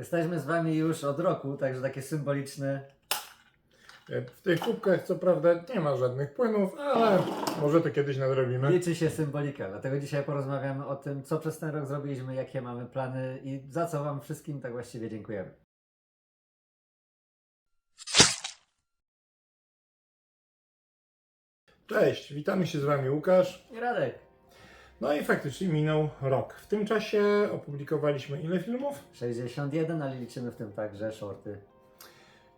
Jesteśmy z Wami już od roku, także takie symboliczne. E, W tych kubkach co prawda nie ma żadnych płynów, ale może to kiedyś nadrobimy. Liczy się symbolika, dlatego dzisiaj porozmawiamy o tym, co przez ten rok zrobiliśmy, jakie mamy plany i za co Wam wszystkim tak właściwie dziękujemy. Cześć, witamy się z Wami Łukasz. I Radek, No i faktycznie minął rok. W tym czasie opublikowaliśmy ile filmów? 61, ale liczymy w tym także shorty.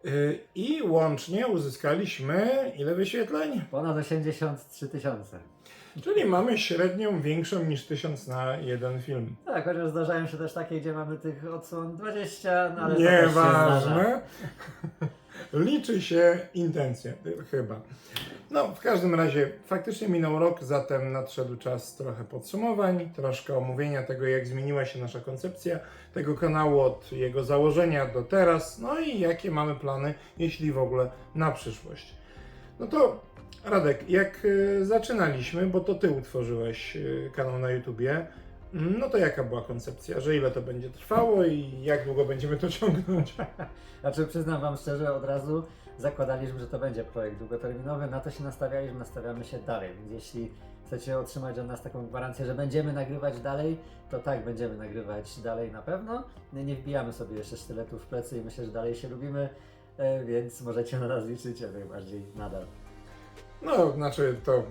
Yy, I łącznie uzyskaliśmy ile wyświetleń? Ponad 83 tysiące. Czyli mamy średnią większą niż 1000 na jeden film. Tak, chociaż zdarzają się też takie, gdzie mamy tych odsłon 20, no ale to też się zdarza. Nieważne. Liczy się intencja, y, chyba. No, w każdym razie faktycznie minął rok, zatem nadszedł czas trochę podsumowań, troszkę omówienia tego, jak zmieniła się nasza koncepcja tego kanału od jego założenia do teraz, no i jakie mamy plany, jeśli w ogóle na przyszłość. No to Radek, jak y, zaczynaliśmy, bo to ty utworzyłeś y, kanał na YouTubie, mm, no to jaka była koncepcja, że ile to będzie trwało i jak długo będziemy to ciągnąć? Znaczy, przyznam Wam szczerze, od razu zakładaliśmy, że to będzie projekt długoterminowy, na to się nastawialiśmy, nastawiamy się dalej, więc jeśli chcecie otrzymać od nas taką gwarancję, że będziemy nagrywać dalej, to tak, będziemy nagrywać dalej na pewno. Nie, nie wbijamy sobie jeszcze sztyletów w plecy i myślę, że dalej się lubimy, e, więc możecie na nas liczyć jak najbardziej nadal. No, znaczy to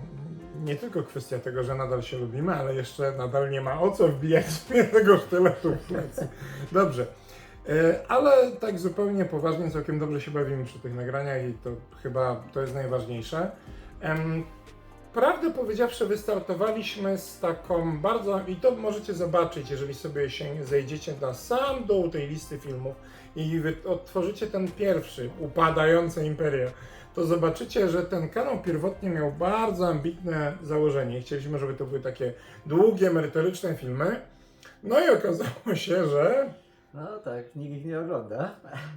nie tylko kwestia tego, że nadal się lubimy, ale jeszcze nadal nie ma o co wbijać tego sztyletu w plecy. Dobrze. E, Ale tak zupełnie poważnie, całkiem dobrze się bawimy przy tych nagraniach i to chyba to jest najważniejsze. Prawdę powiedziawszy, wystartowaliśmy z taką bardzo, i to możecie zobaczyć, jeżeli sobie się zejdziecie na sam dół tej listy filmów i odtworzycie ten pierwszy, Upadające Imperia, to zobaczycie, że ten kanał pierwotnie miał bardzo ambitne założenie. Chcieliśmy, żeby to były takie długie, merytoryczne filmy. No i okazało się, że No tak, nikt ich nie ogląda.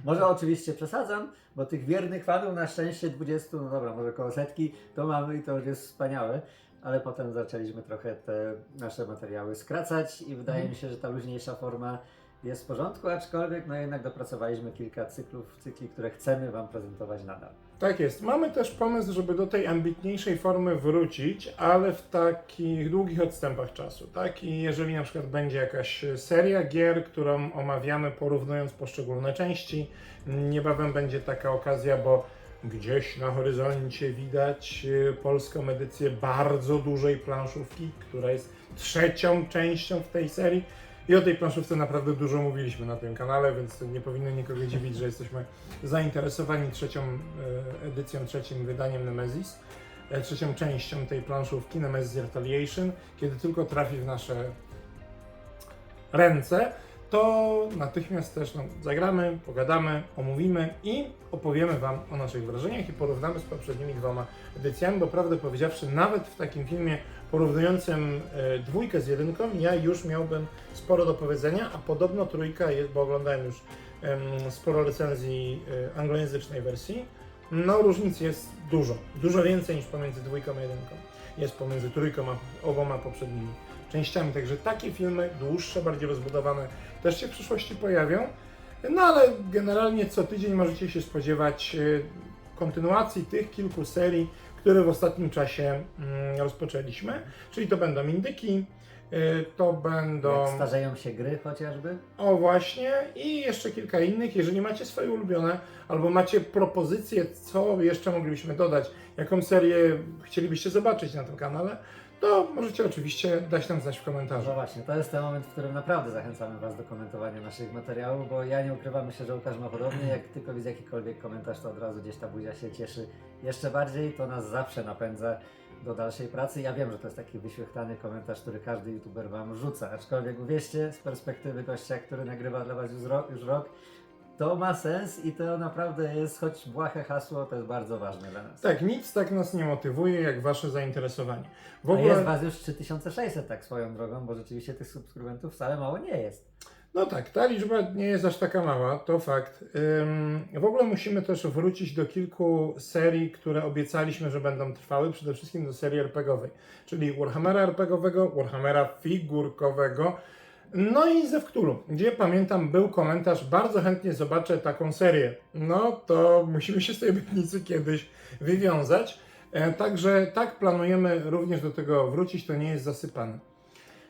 Może oczywiście przesadzam, bo tych wiernych fanów na szczęście 20, no dobra, może koło setki, to mamy i to już jest wspaniałe. Ale potem zaczęliśmy trochę te nasze materiały skracać i wydaje Mhm. mi się, że ta luźniejsza forma jest w porządku, aczkolwiek no jednak dopracowaliśmy kilka cyklów, cykli, które chcemy Wam prezentować nadal. Tak jest. Mamy też pomysł, żeby do tej ambitniejszej formy wrócić, ale w takich długich odstępach czasu. Tak? I jeżeli na przykład będzie jakaś seria gier, którą omawiamy porównując poszczególne części, niebawem będzie taka okazja, bo gdzieś na horyzoncie widać e, polską edycję bardzo dużej planszówki, która jest trzecią częścią w tej serii. I o tej planszówce naprawdę dużo mówiliśmy na tym kanale, więc nie powinno nikogo dziwić, że jesteśmy zainteresowani trzecią e, edycją, trzecim wydaniem Nemesis, e, trzecią częścią tej planszówki Nemesis Retaliation, kiedy tylko trafi w nasze ręce, to natychmiast też no, zagramy, pogadamy, omówimy i opowiemy Wam o naszych wrażeniach i porównamy z poprzednimi dwoma edycjami, bo prawdę powiedziawszy, nawet w takim filmie porównującym e, dwójkę z jedynką, ja już miałbym sporo do powiedzenia, a podobno trójka jest, bo oglądałem już sporo recenzji e, anglojęzycznej wersji, no różnic jest dużo, dużo więcej niż pomiędzy dwójką a jedynką. Jest pomiędzy trójką a oboma poprzednimi częściami, także takie filmy, dłuższe, bardziej rozbudowane, też się w przyszłości pojawią. No ale generalnie co tydzień możecie się spodziewać e, kontynuacji tych kilku serii, które w ostatnim czasie mm, rozpoczęliśmy. Czyli to będą indyki, e, to będą. Jak starzeją się gry chociażby. O właśnie, i jeszcze kilka innych. Jeżeli macie swoje ulubione, albo macie propozycje, co jeszcze moglibyśmy dodać, jaką serię chcielibyście zobaczyć na tym kanale, to możecie oczywiście dać nam znać w No komentarzu. właśnie, to jest ten moment, w którym naprawdę zachęcamy Was do komentowania naszych materiałów, bo ja nie ukrywam, myślę, że Łukasz ma podobnie. Jak tylko widzę jakikolwiek komentarz, to od razu gdzieś ta buzia się cieszy jeszcze bardziej. To nas zawsze napędza do dalszej pracy. Ja wiem, że to jest taki wyświechtany komentarz, który każdy youtuber Wam rzuca, aczkolwiek uwierzcie, z perspektywy gościa, który nagrywa dla Was już rok, już rok to ma sens i to naprawdę jest, choć błahe hasło, to jest bardzo ważne dla nas. Tak, nic tak nas nie motywuje, jak wasze zainteresowanie. W ogóle. jest Was już 3600 tak swoją drogą, bo rzeczywiście tych subskrybentów wcale mało nie jest. No tak, ta liczba nie jest aż taka mała, to fakt. Ym, w ogóle musimy też wrócić do kilku serii, które obiecaliśmy, że będą trwały, przede wszystkim do serii RPGowej, czyli Warhammera RPGowego, Warhammera figurkowego, No i ze Wktulu, gdzie pamiętam był komentarz, bardzo chętnie zobaczę taką serię. No to musimy się z tej obietnicy kiedyś wywiązać. E, Także tak planujemy również do tego wrócić, to nie jest zasypane.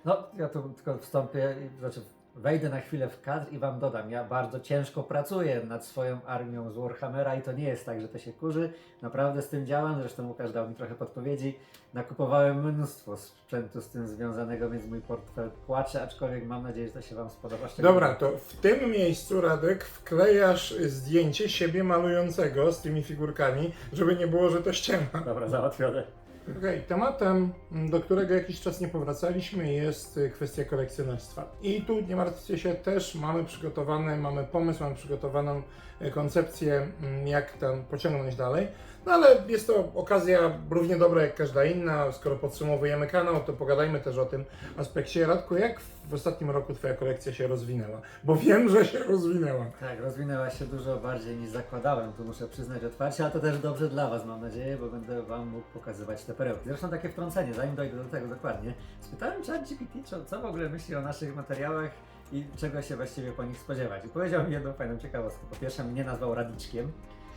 No, ja tu tylko wstąpię, znaczy wejdę na chwilę w kadr i Wam dodam, ja bardzo ciężko pracuję nad swoją armią z Warhammera i to nie jest tak, że to się kurzy. Naprawdę z tym działam, zresztą Łukasz dał mi trochę podpowiedzi. Nakupowałem mnóstwo sprzętu z tym związanego, więc mój portfel płacze, aczkolwiek mam nadzieję, że to się Wam spodoba. Dobra, to w tym miejscu, Radek, wklejasz zdjęcie siebie malującego z tymi figurkami, żeby nie było, że to ściema. Dobra, załatwione. Okej, tematem, m, do którego jakiś czas nie powracaliśmy, jest y, kwestia kolekcjonerstwa. I tu nie martwcie się, też mamy przygotowany, mamy pomysł, mamy przygotowaną y, koncepcję, m, jak ten pociągnąć dalej. No ale jest to okazja równie dobra jak każda inna. Skoro podsumowujemy kanał, to pogadajmy też o tym aspekcie. Radku, jak w ostatnim roku Twoja kolekcja się rozwinęła? Bo wiem, że się rozwinęła. Tak, rozwinęła się dużo bardziej niż zakładałem, tu muszę przyznać otwarcie, ale to też dobrze dla Was mam nadzieję, bo będę Wam mógł pokazywać te perełki. Zresztą takie wtrącenie, zanim dojdę do tego dokładnie, spytałem ChatGPT, co, co w ogóle myśli o naszych materiałach i czego się właściwie po nich spodziewać. I powiedział mi jedną fajną ciekawostkę. Po pierwsze mnie nazwał Radiczkiem.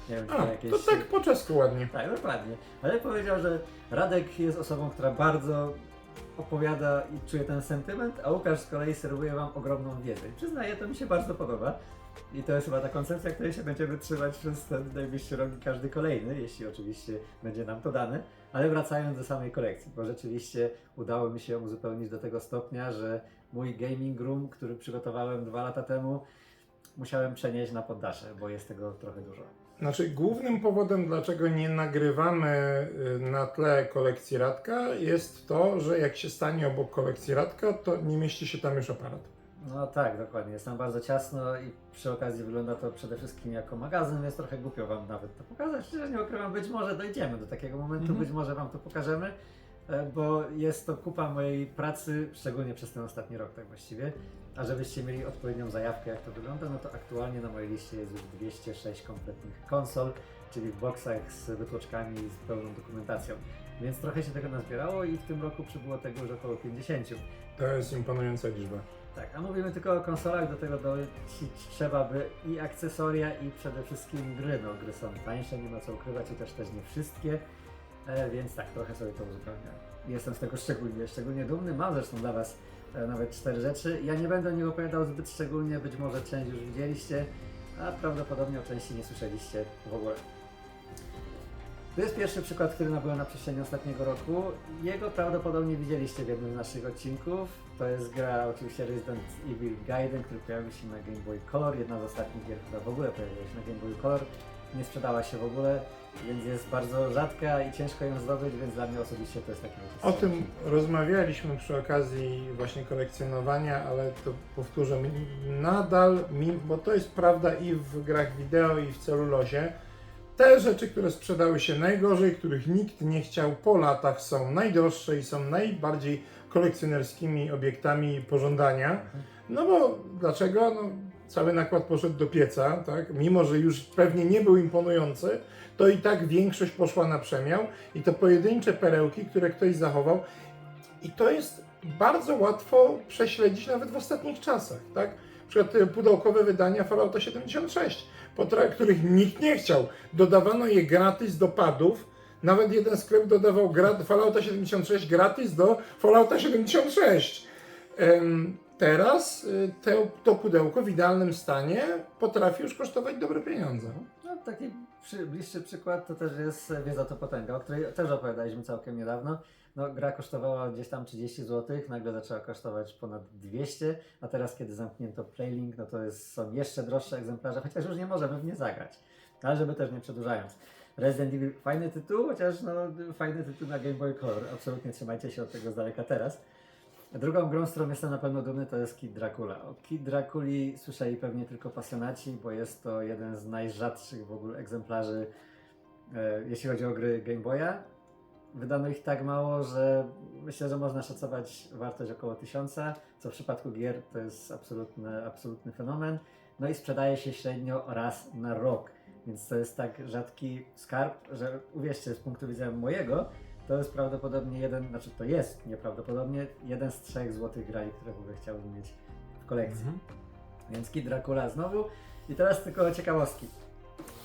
Nie wiem, czy A, to jakieś... to tak po czesku ładnie. Tak, dokładnie. Ale powiedział, że Radek jest osobą, która bardzo opowiada i czuje ten sentyment, a Łukasz z kolei serwuje Wam ogromną wiedzę. I przyznaję, to mi się bardzo podoba. I to jest chyba ta koncepcja, której się będziemy trzymać przez ten najbliższy rok i każdy kolejny, jeśli oczywiście będzie nam to dane. Ale wracając do samej kolekcji, bo rzeczywiście udało mi się ją uzupełnić do tego stopnia, że mój gaming room, który przygotowałem dwa lata temu, musiałem przenieść na poddasze, bo jest tego trochę dużo. Znaczy, głównym powodem, dlaczego nie nagrywamy y, na tle kolekcji Radka, jest to, że jak się stanie obok kolekcji Radka, to nie mieści się tam już aparat. No tak, dokładnie. Jest tam bardzo ciasno i przy okazji wygląda to przede wszystkim jako magazyn, więc trochę głupio Wam nawet to pokazać. Szczerze nie ukrywam, być może dojdziemy do takiego momentu, Mhm. być może Wam to pokażemy, bo jest to kupa mojej pracy, szczególnie przez ten ostatni rok tak właściwie. A żebyście mieli odpowiednią zajawkę jak to wygląda, no to aktualnie na mojej liście jest już 206 kompletnych konsol, czyli w boksach z wytłoczkami i z pełną dokumentacją. Więc trochę się tego nazbierało i w tym roku przybyło tego już około 50. To jest imponująca liczba. Tak, a mówimy tylko o konsolach, do tego dolecić trzeba by i akcesoria, i przede wszystkim gry. No, gry są tańsze, nie ma co ukrywać, i też też nie wszystkie, e, więc tak, trochę sobie to uzupełniam. Jestem z tego szczególnie, szczególnie dumny. Mam zresztą dla Was e, nawet cztery rzeczy. Ja nie będę o nich opowiadał zbyt szczególnie, być może część już widzieliście, a prawdopodobnie o części nie słyszeliście w ogóle. To jest pierwszy przykład, który nabyłem na przestrzeni ostatniego roku. Jego prawdopodobnie widzieliście w jednym z naszych odcinków. To jest gra oczywiście Resident Evil Gaiden, który pojawił się na Game Boy Color. Jedna z ostatnich gier, która w ogóle pojawiła się na Game Boy Color. Nie sprzedała się w ogóle, więc jest bardzo rzadka i ciężko ją zdobyć, więc dla mnie osobiście to jest taki O tym rozmawialiśmy przy okazji właśnie kolekcjonowania, ale to powtórzę, nadal, bo to jest prawda i w grach wideo, i w celulozie, te rzeczy, które sprzedały się najgorzej, których nikt nie chciał po latach, są najdroższe i są najbardziej kolekcjonerskimi obiektami pożądania. No bo dlaczego? No, cały nakład poszedł do pieca, tak? Mimo, że już pewnie nie był imponujący, to i tak większość poszła na przemiał i to pojedyncze perełki, które ktoś zachował. I to jest bardzo łatwo prześledzić nawet w ostatnich czasach, tak? Na przykład e, pudełkowe wydania Fallouta 76, po tra- których nikt nie chciał. Dodawano je gratis do padów. Nawet jeden sklep dodawał Fallouta 76 gratis do Fallouta 76. Em, Teraz y, te, to pudełko w idealnym stanie potrafi już kosztować dobre pieniądze. Taki przy, bliższy przykład to też jest Wiedza to Potęga, o której też opowiadaliśmy całkiem niedawno. No, gra kosztowała gdzieś tam 30 zł, nagle zaczęła kosztować ponad 200, a teraz kiedy zamknięto Playlink, no to jest, są jeszcze droższe egzemplarze, chociaż już nie możemy w nie zagrać. Ale żeby też nie przedłużając. Resident Evil fajny tytuł, chociaż no, fajny tytuł na Game Boy Color. Absolutnie trzymajcie się od tego z daleka teraz. Drugą grą, z którą jestem na pewno dumny, to jest Kid Dracula. O Kid Draculi słyszeli pewnie tylko pasjonaci, bo jest to jeden z najrzadszych w ogóle egzemplarzy, e, jeśli chodzi o gry Game Boya. Wydano ich tak mało, że myślę, że można szacować wartość około 1000, co w przypadku gier to jest absolutny, absolutny fenomen. No i sprzedaje się średnio raz na rok, więc to jest tak rzadki skarb, że uwierzcie, z punktu widzenia mojego, to jest prawdopodobnie jeden, znaczy to jest nieprawdopodobnie jeden z trzech złotych grali, które w ogóle chciałbym mieć kolekcji. Mhm. Więc Kid Dracula znowu. I teraz tylko ciekawostki.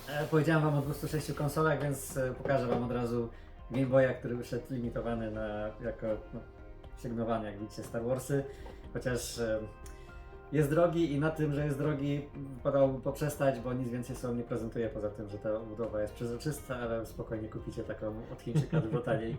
E, powiedziałem Wam o 206 konsolach, więc e, pokażę Wam od razu Game Boya, który wyszedł limitowany na, jako no, sygnowany, jak widzicie, Star Warsy. Chociaż e, jest drogi i na tym, że jest drogi, wypadałoby poprzestać, bo nic więcej sobie nie prezentuje, poza tym, że ta budowa jest przezroczysta, ale spokojnie kupicie taką od Chińczyka dużo taniej,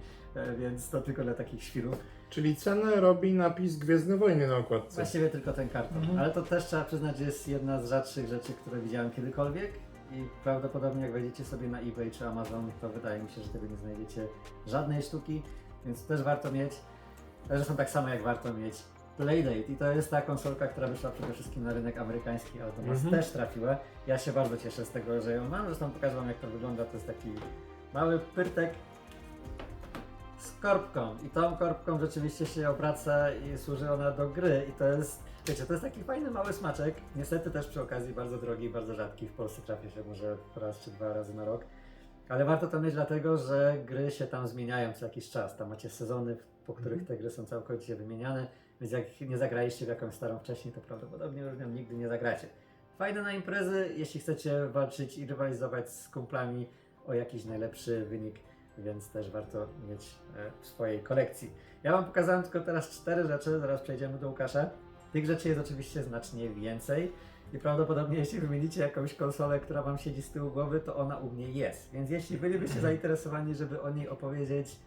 więc to tylko dla takich świrów. Czyli cenę robi napis Gwiezdne Wojny na okładce. Właściwie tylko ten karton. Mhm. Ale to też trzeba przyznać, że jest jedna z rzadszych rzeczy, które widziałem kiedykolwiek. I prawdopodobnie jak wejdziecie sobie na eBay czy Amazon, to wydaje mi się, że tego nie znajdziecie żadnej sztuki, więc też warto mieć. Zresztą tak samo jak warto mieć Playdate. I to jest ta konsolka, która wyszła przede wszystkim na rynek amerykański, ale do nas Mhm. też trafiła. Ja się bardzo cieszę z tego, że ją mam. Zresztą pokażę wam jak to wygląda. To jest taki mały pyrtek z korbką i tą korbką rzeczywiście się obraca i służy ona do gry i to jest, wiecie, to jest taki fajny mały smaczek, niestety też przy okazji bardzo drogi i bardzo rzadki, w Polsce trafia się może raz czy dwa razy na rok, ale warto to mieć dlatego, że gry się tam zmieniają co jakiś czas, tam macie sezony, po których Mhm. te gry są całkowicie wymieniane, więc jak nie zagraliście w jakąś starą wcześniej, to prawdopodobnie już nią nigdy nie zagracie. Fajne na imprezy, jeśli chcecie walczyć i rywalizować z kumplami o jakiś najlepszy wynik więc też warto mieć e, w swojej kolekcji. Ja Wam pokazałem tylko teraz cztery rzeczy, zaraz przejdziemy do Łukasza. Tych rzeczy jest oczywiście znacznie więcej i prawdopodobnie jeśli wymienicie jakąś konsolę, która Wam siedzi z tyłu głowy, to ona u mnie jest. Więc jeśli bylibyście zainteresowani, żeby o niej opowiedzieć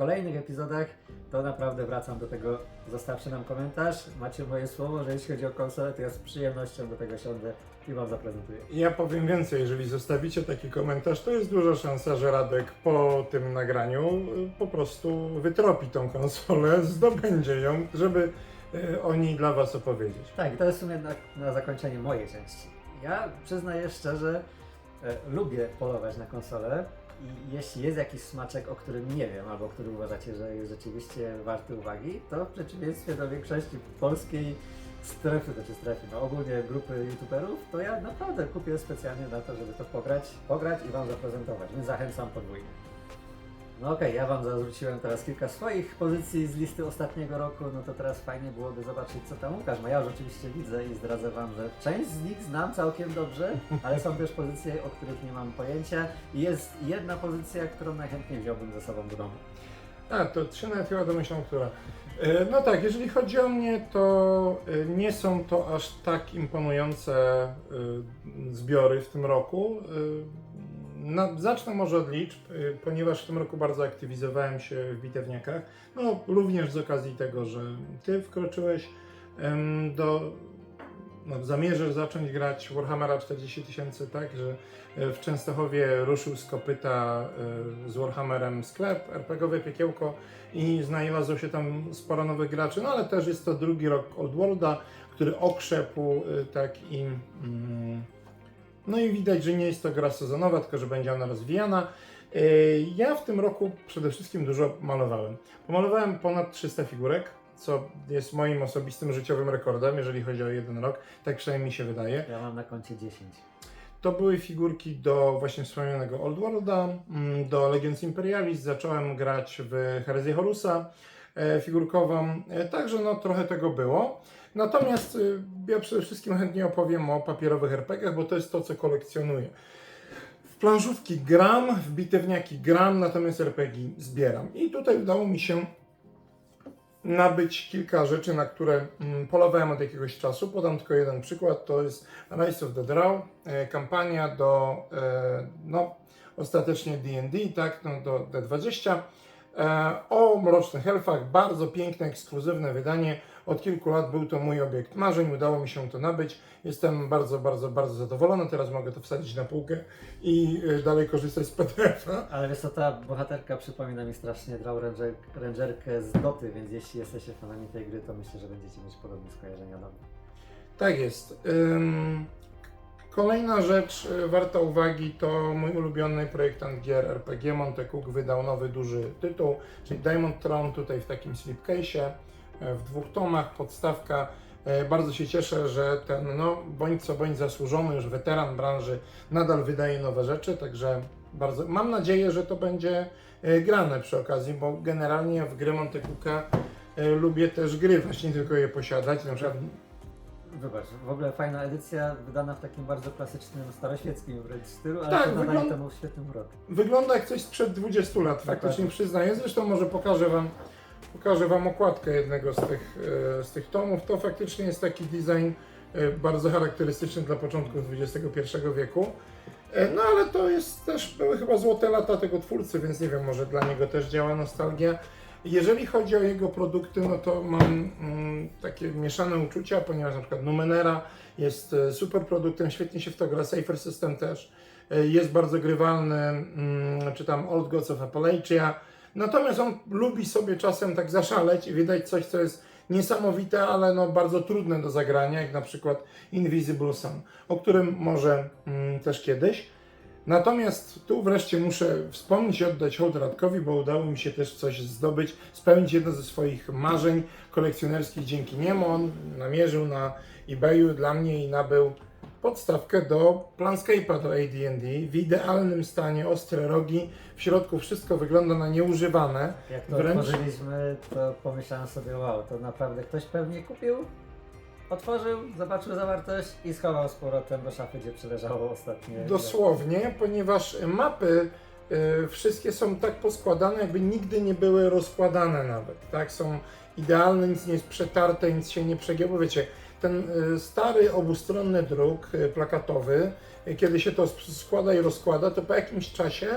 kolejnych epizodach, to naprawdę wracam do tego. Zostawcie nam komentarz. Macie moje słowo, że jeśli chodzi o konsolę, to ja z przyjemnością do tego siądę i Wam zaprezentuję. Ja powiem więcej, jeżeli zostawicie taki komentarz, to jest duża szansa, że Radek po tym nagraniu y, po prostu wytropi tą konsolę, zdobędzie ją, żeby y, o niej dla Was opowiedzieć. Tak, to jest w sumie na, na zakończenie mojej części. Ja przyznaję szczerze, e, lubię polować na konsolę i jeśli jest jakiś smaczek, o którym nie wiem, albo który uważacie, że jest rzeczywiście warty uwagi, to w przeciwieństwie do większości polskiej strefy, to czy strefy, no ogólnie grupy youtuberów, to ja naprawdę kupię specjalnie na to, żeby to pograć, pograć i Wam zaprezentować, więc zachęcam podwójnie. No okej, ja Wam zarzuciłem teraz kilka swoich pozycji z listy ostatniego roku, no to teraz fajnie byłoby zobaczyć, co tam Łukasz ma. Ja już oczywiście widzę i zdradzę Wam, że część z nich znam całkiem dobrze, ale są też pozycje, o których nie mam pojęcia i jest jedna pozycja, którą najchętniej wziąłbym ze sobą do domu. A, to trzy nawet chyba domyślam, która. E, No tak, jeżeli chodzi o mnie, to e, nie są to aż tak imponujące e, zbiory w tym roku. No, zacznę może od liczb, e, ponieważ w tym roku bardzo aktywizowałem się w bitewniakach. No, również z okazji tego, że Ty wkroczyłeś do. No, zamierzasz zacząć grać Warhammera 40 tysięcy, tak, że e, w Częstochowie ruszył z kopyta e, z Warhammerem sklep, RPGowe piekiełko i znalazło się tam sporo nowych graczy, no ale też jest to drugi rok Old Worlda, który okrzepł e, tak i mm, no i widać, że nie jest to gra sezonowa, tylko że będzie ona rozwijana. E, Ja w tym roku przede wszystkim dużo malowałem. Pomalowałem ponad 300 figurek, co jest moim osobistym życiowym rekordem, jeżeli chodzi o jeden rok. Tak przynajmniej mi się wydaje. Ja mam na koncie 10. To były figurki do właśnie wspomnianego Old Worlda, mm, do Legends Imperialis. Zacząłem grać w Herezję Horusa figurkową, e, także no trochę tego było. Natomiast y, ja przede wszystkim chętnie opowiem o papierowych RPGach, bo to jest to, co kolekcjonuję. W planszówki gram, w bitewniaki gram, natomiast RPG zbieram. I tutaj udało mi się nabyć kilka rzeczy, na które mm, polowałem od jakiegoś czasu. Podam tylko jeden przykład, to jest Rise of the Draw, e, kampania do, e, no, ostatecznie D&D, tak, no, do D20, e, o Mrocznych Elfach, bardzo piękne, ekskluzywne wydanie. Od kilku lat był to mój obiekt marzeń, udało mi się to nabyć. Jestem bardzo, bardzo, bardzo zadowolony. Teraz mogę to wsadzić na półkę i e, dalej korzystać z PDF-a. Ale wiesz co, ta bohaterka przypomina mi strasznie Draw Ranger, Rangerkę z Doty, więc jeśli jesteście fanami tej gry, to myślę, że będziecie mieć podobne skojarzenia do mnie. Tak jest. Ym, Kolejna rzecz y, warta uwagi to mój ulubiony projektant gier RPG Montecook wydał nowy duży tytuł, czyli Diamond Throne tutaj w takim slipcase'ie e, w dwóch tomach, podstawka. E, Bardzo się cieszę, że ten no, bądź co bądź zasłużony już weteran branży nadal wydaje nowe rzeczy, także bardzo mam nadzieję, że to będzie e, grane przy okazji, bo generalnie w gry Montecooka e, lubię też gry, właśnie nie tylko je posiadać, na przykład Wybacz, w ogóle fajna edycja, wydana w takim bardzo klasycznym, staroświeckim wręcz stylu, ale Tak, to nadaje wygląda- temu świetny urok. Wygląda jak coś sprzed 20 lat, faktycznie Dokładnie. przyznaję. Zresztą może pokażę wam, pokażę wam okładkę jednego z tych, e, z tych tomów. To faktycznie jest taki design e, bardzo charakterystyczny dla początków XXI wieku. E, No ale to jest też, były chyba złote lata tego twórcy, więc nie wiem, może dla niego też działa nostalgia. Jeżeli chodzi o jego produkty, no to mam mm, takie mieszane uczucia, ponieważ na przykład Numenera jest e, super produktem, świetnie się w to gra, Safer System też e, jest bardzo grywalny, mm, czy tam Old Gods of Appalachia. Natomiast on lubi sobie czasem tak zaszaleć i wydać coś, co jest niesamowite, ale no bardzo trudne do zagrania, jak na przykład Invisible Sun, o którym może mm, też kiedyś. Natomiast tu wreszcie muszę wspomnieć i oddać hołd Radkowi, bo udało mi się też coś zdobyć, spełnić jedno ze swoich marzeń kolekcjonerskich dzięki niemu. On namierzył na eBayu dla mnie i nabył podstawkę do Planscape'a do AD&D w idealnym stanie, ostre rogi, w środku wszystko wygląda na nieużywane. Jak to Wręcz- otworzyliśmy, to pomyślałem sobie, wow, to naprawdę ktoś pewnie kupił, otworzył, zobaczył zawartość i schował z powrotem do szafy, gdzie przyleżało ostatnie. Dosłownie, ponieważ mapy y, wszystkie są tak poskładane, jakby nigdy nie były rozkładane nawet, tak? Są idealne, nic nie jest przetarte, nic się nie przegięło. Wiecie, ten y, stary obustronny druk y, plakatowy, y, kiedy się to składa i rozkłada, to po jakimś czasie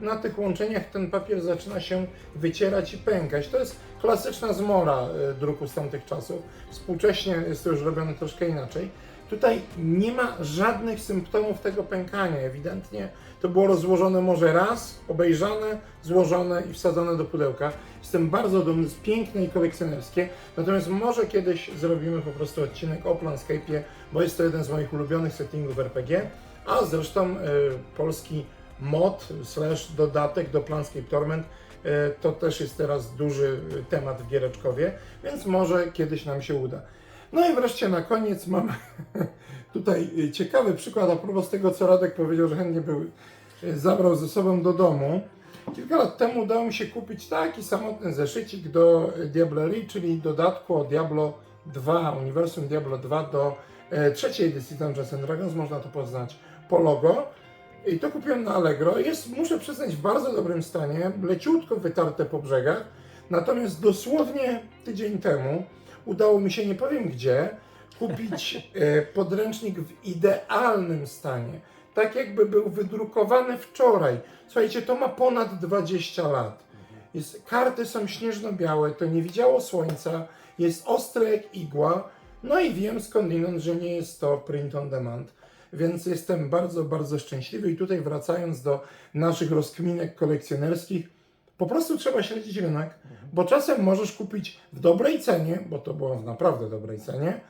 na tych łączeniach ten papier zaczyna się wycierać i pękać. To jest klasyczna zmora y, druku z tamtych czasów. Współcześnie jest to już robione troszkę inaczej. Tutaj nie ma żadnych symptomów tego pękania. Ewidentnie to było rozłożone może raz, obejrzane, złożone i wsadzone do pudełka. Jestem bardzo dumny, jest piękne i kolekcjonerskie. Natomiast może kiedyś zrobimy po prostu odcinek o Planscape'ie, bo jest to jeden z moich ulubionych settingów RPG. A zresztą y, polski mod slash dodatek do Planscape Torment y, to też jest teraz duży temat w Giereczkowie, więc może kiedyś nam się uda. No i wreszcie na koniec mam tutaj ciekawy przykład a propos tego, co Radek powiedział, że chętnie był, zabrał ze sobą do domu. Kilka lat temu udało mi się kupić taki samotny zeszycik do Diablerie, czyli dodatku o Diablo 2, Uniwersum Diablo 2 do e, trzeciej edycji Dungeons Dragons, można to poznać po logo. I to kupiłem na Allegro. Jest, muszę przyznać, w bardzo dobrym stanie, leciutko wytarte po brzegach. Natomiast dosłownie tydzień temu udało mi się, nie powiem gdzie, kupić e, podręcznik w idealnym stanie. Tak jakby był wydrukowany wczoraj. Słuchajcie, to ma ponad 20 lat. Jest, karty są śnieżno-białe, to nie widziało słońca, jest ostre jak igła. No i wiem skądinąd, że nie jest to print on demand. Więc jestem bardzo, bardzo szczęśliwy. I tutaj wracając do naszych rozkminek kolekcjonerskich, po prostu trzeba śledzić rynek, bo czasem możesz kupić w dobrej cenie, bo to było w naprawdę dobrej cenie,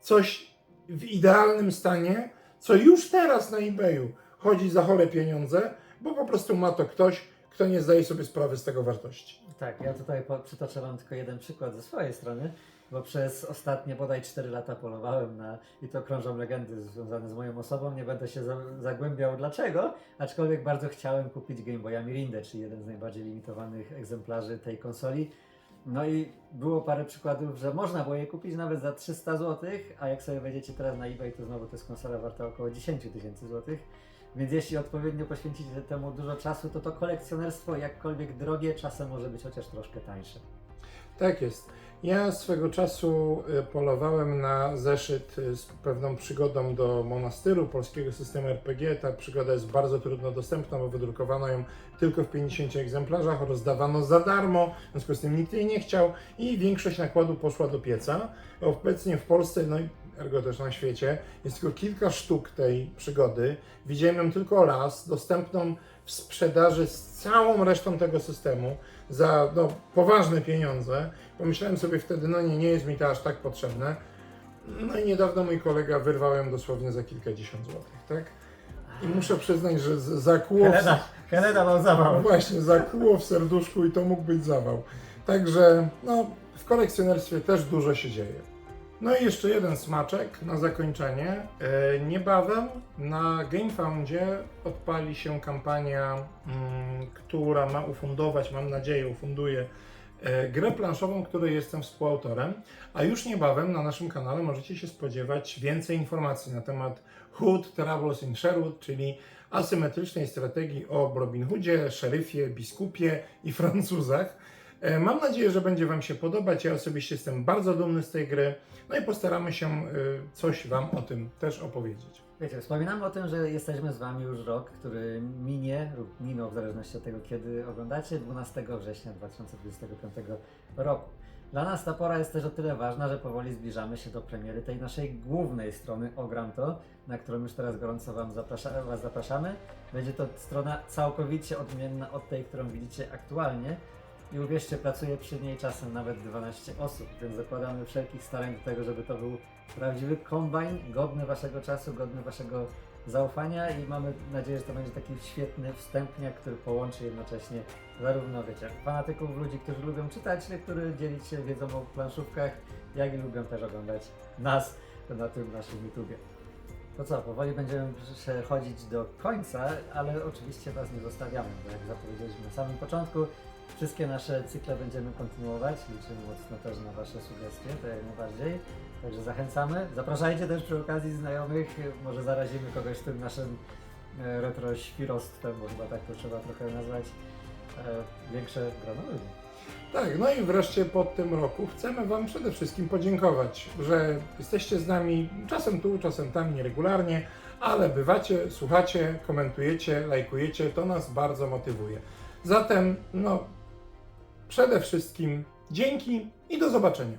coś w idealnym stanie, co już teraz na eBayu chodzi za chore pieniądze, bo po prostu ma to ktoś, kto nie zdaje sobie sprawy z tego wartości. Tak, ja tutaj przytoczę Wam tylko jeden przykład ze swojej strony, bo przez ostatnie bodaj 4 lata polowałem na, i to krążą legendy związane z moją osobą, nie będę się za, zagłębiał dlaczego, aczkolwiek bardzo chciałem kupić Game Boya Mirindę, czyli jeden z najbardziej limitowanych egzemplarzy tej konsoli. No i było parę przykładów, że można było je kupić nawet za 300 zł, a jak sobie wejdziecie teraz na eBay, to znowu to jest konsola warta około 10 tysięcy złotych. Więc jeśli odpowiednio poświęcicie temu dużo czasu, to to kolekcjonerstwo, jakkolwiek drogie, czasem może być chociaż troszkę tańsze. Tak jest. Ja swego czasu y, polowałem na zeszyt y, z pewną przygodą do monastyru polskiego systemu RPG. Ta przygoda jest bardzo trudno dostępna, bo wydrukowano ją tylko w 50 egzemplarzach, rozdawano za darmo, w związku z tym nikt jej nie chciał i większość nakładu poszła do pieca. Obecnie w Polsce, no i ergo też na świecie, jest tylko kilka sztuk tej przygody. Widziałem ją tylko raz, dostępną w sprzedaży z całą resztą tego systemu za no, poważne pieniądze. Pomyślałem sobie wtedy, no nie, nie jest mi to aż tak potrzebne. No i niedawno mój kolega wyrwał ją dosłownie za kilkadziesiąt złotych, tak? I muszę przyznać, że z- zakłuło w, Helena, Helena mam zawał. no właśnie, zakłuło w serduszku i to mógł być zawał. Także no, w kolekcjonerstwie też dużo się dzieje. No i jeszcze jeden smaczek na zakończenie. E, niebawem na GameFoundzie odpali się kampania, mm, która ma ufundować, mam nadzieję, ufunduje e, grę planszową, której jestem współautorem, a już niebawem na naszym kanale możecie się spodziewać więcej informacji na temat Hood Travels in Sherwood, czyli asymetrycznej strategii o Robin Hoodzie, szeryfie, biskupie i Francuzach. E, Mam nadzieję, że będzie Wam się podobać. Ja osobiście jestem bardzo dumny z tej gry. No i postaramy się e, coś Wam o tym też opowiedzieć. Wiecie, wspominamy o tym, że jesteśmy z Wami już rok, który minie lub minął w zależności od tego, kiedy oglądacie, 12 września 2025 roku. Dla nas ta pora jest też o tyle ważna, że powoli zbliżamy się do premiery tej naszej głównej strony Ogram To, na którą już teraz gorąco wam zaprasza, Was zapraszamy. Będzie to strona całkowicie odmienna od tej, którą widzicie aktualnie. I uwierzcie, pracuje przy niej czasem nawet 12 osób, więc zakładamy wszelkich starań do tego, żeby to był prawdziwy kombajn, godny Waszego czasu, godny Waszego zaufania i mamy nadzieję, że to będzie taki świetny wstępniak, który połączy jednocześnie zarówno, wiecie, fanatyków, ludzi, którzy lubią czytać, którzy dzielić się wiedzą o planszówkach, jak i lubią też oglądać nas na tym naszym YouTubie. To co, powoli będziemy przechodzić do końca, ale oczywiście Was nie zostawiamy, bo jak zapowiedzieliśmy na samym początku, wszystkie nasze cykle będziemy kontynuować. Liczymy mocno też na Wasze sugestie, to jak najbardziej. Także zachęcamy. Zapraszajcie też przy okazji znajomych, może zarazimy kogoś tym naszym e, retro świrostwem, bo chyba tak to trzeba trochę nazwać. E, większe grono ludzi. Tak, no i wreszcie po tym roku chcemy Wam przede wszystkim podziękować, że jesteście z nami czasem tu, czasem tam, nieregularnie, ale bywacie, słuchacie, komentujecie, lajkujecie, to nas bardzo motywuje. Zatem, no, przede wszystkim dzięki i do zobaczenia.